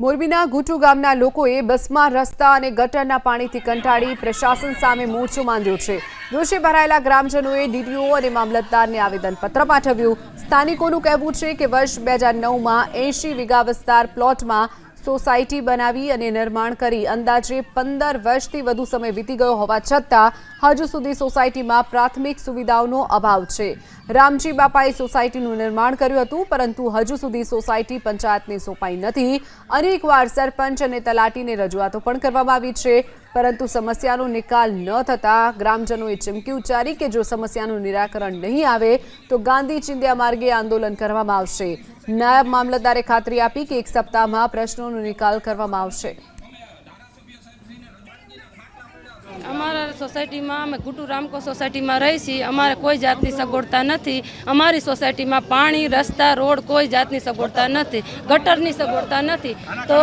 મોરબીના ગુટુ ગામના લોકોએ બસમાં રસ્તા અને ગટરના પાણીથી કંટાળી પ્રશાસન સામે મોરચો માંડ્યો છે. રોષે ભરાયેલા ગ્રામજનોએ ડીડીઓ અને મામલતદારને આવેદનપત્ર પાઠવ્યું. સ્થાનિકોનું કહેવું છે કે વર્ષ બે હજાર નવમાં એંશી વીઘા વિસ્તાર પ્લોટમાં સોસાયટી બનાવી અને નિર્માણ કરી. અંદાજે પંદર વર્ષથી વધુ સમય વીતી ગયો હોવા છતાં, હજુ સુધી સોસાયટીમાં પ્રાથમિક સુવિધાઓનો અભાવ છે. રામજી બાપાએ સોસાયટીનું નિર્માણ કર્યું હતું, પરંતુ હજુ સુધી સોસાયટી પંચાયતને સોંપાઈ નથી. અનેકવાર સરપંચ અને તલાટીને રજૂઆતો પણ કરવામાં આવી છે, પરંતુ સમસ્યાનો નિકાલ ન થતાં ગ્રામજનોએ ચીમકી ઉચ્ચારી કે જો સમસ્યાનું નિરાકરણ નહીં આવે, તો ગાંધી ચિંધ્યા માર્ગે આંદોલન કરવામાં આવશે. નાયબ મામલતદારે ખાતરી આપી કે એક સપ્તાહમાં પ્રશ્નોનો નિકાલ કરવામાં આવશે. અમારા સોસાયટીમાં અમે ગુટુ રામકો સોસાયટીમાં રહી છીએ. અમારે કોઈ જાતની સગવડતા નથી. અમારી સોસાયટીમાં પાણી રસ્તા રોડ કોઈ જાતની સગવડતા નથી. ગટરની સગવડતા નથી. તો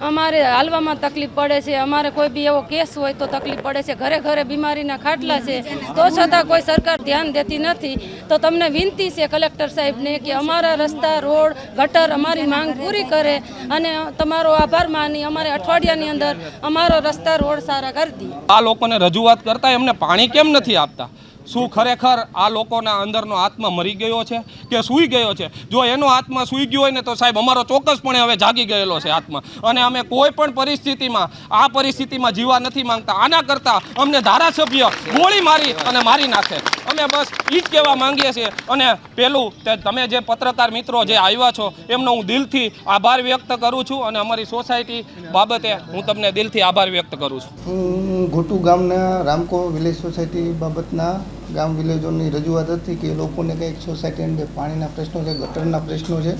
અમારે હાલવામાં તકલીફ પડે છે. અમારે કોઈ બી એવો કેસ હોય તો તકલીફ પડે છે. ઘરે ઘરે બીમારીના ખાટલા છે. તો છતાં કોઈ સરકાર ધ્યાન દેતી નથી. તો તમને વિનંતી છે કલેક્ટર સાહેબને કે અમારા રસ્તા રોડ ગટર અમારી માંગ પૂરી કરે. અને તમારો આભાર માની અમારે અઠવાડિયાની અંદર અમારો રસ્તા રોડ સારા કરી આ લોકોને રજૂઆત કરતા એમને પાણી કેમ નથી આપતા? શું ખરેખર આ લોકોના અંદરનો આત્મા મરી ગયો છે કે સૂઈ ગયો છે? જો એનો આત્મા સૂઈ ગયો હોય ને તો સાહેબ અમારો ચોક્કસપણે હવે જાગી ગયેલો છે આત્મા. અને અમે કોઈ પણ પરિસ્થિતિમાં, આ પરિસ્થિતિમાં જીવા નથી માંગતા. આના કરતાં અમને ધારાસભ્ય ગોળી મારી અને મારી નાખે. અમે બસ એ જ કહેવા માંગીએ છીએ. અને પેલું તે તમે જે પત્રકાર મિત્રો જે આવ્યા છો, એમનો હું દિલથી આભાર વ્યક્ત કરું છું અને અમારી સોસાયટી બાબતે હું તમને દિલથી આભાર વ્યક્ત કરું છું. હું ઘોટુ ગામના રામકો વિલેજ સોસાયટી બાબતના ગામ વિલેજોની રજૂઆત હતી કે લોકોને કંઈક સોસાયટી અંદર પાણીના પ્રશ્નો છે, ગટરના પ્રશ્નો છે.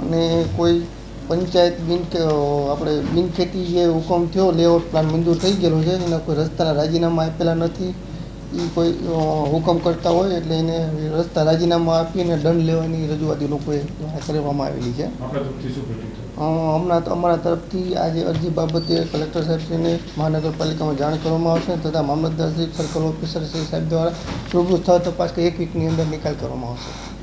અને કોઈ પંચાયત બિન આપણે બિનખેતી જે હુકમ થયો, લેઆઉટ પ્લાન મંજૂર થઈ ગયેલો છે, એના કોઈ રસ્તાના રાજીનામા આપેલા નથી. એ કોઈ હુકમ કરતા હોય એટલે એને રસ્તા રાજીનામા આપીને દંડ લેવાની રજૂઆત એ લોકોએ કરવામાં આવેલી છે. હમણાં તો અમારા તરફથી આજે અરજી બાબતે કલેક્ટર સાહેબશ્રીને મહાનગરપાલિકામાં જાણ કરવામાં આવશે તથા મામલતદાર શ્રી સર્કલ ઓફિસર શ્રી સાહેબ દ્વારા રૂબરૂ સ્થળ તપાસ કે એક વીકની અંદર નિકાલ કરવામાં આવશે.